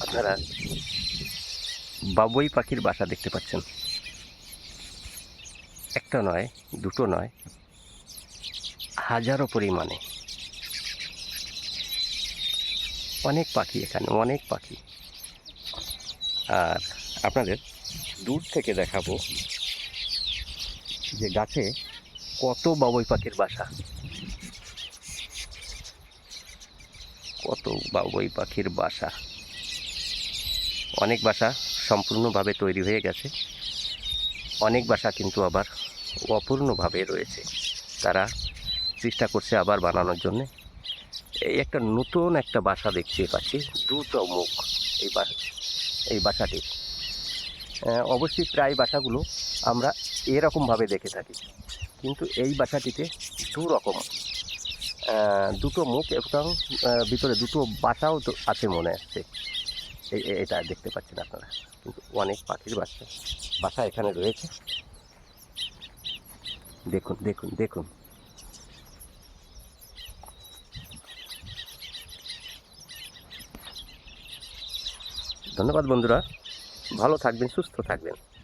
আপনারা বাবুই পাখির বাসা দেখতে পাচ্ছেন। একটা নয়, দুটো নয়, হাজারো পরিমাণে। অনেক পাখি এখানে, অনেক পাখি। আর আপনাদের দূর থেকে দেখাবো যে গাছে কত বাবুই পাখির বাসা। কত বাবুই পাখির বাসা। অনেক বাসা সম্পূর্ণভাবে তৈরি হয়ে গেছে। অনেক বাসা কিন্তু আবার অপূর্ণভাবে রয়েছে। তারা চেষ্টা করছে আবার বানানোর জন্যে। এই একটা নতুন একটা বাসা দেখতে পাচ্ছি দুটো মুখ এই বা এই বাসাটির আহ, অবশ্যই প্রায় বাসাগুলো আমরা এরকমভাবে দেখে থাকি। কিন্তু এই বাসাটিতে দু রকম দুটো মুখ এবং ভিতরে দুটো বাসাও তো আছে মনে আসছে এটা দেখতে পাচ্ছেন আপনারা। কিন্তু অনেক পাখির বাচ্চা। বাসা এখানে রয়েছে। দেখুন দেখুন দেখুন। ধন্যবাদ বন্ধুরা। ভালো থাকবেন, সুস্থ থাকবেন।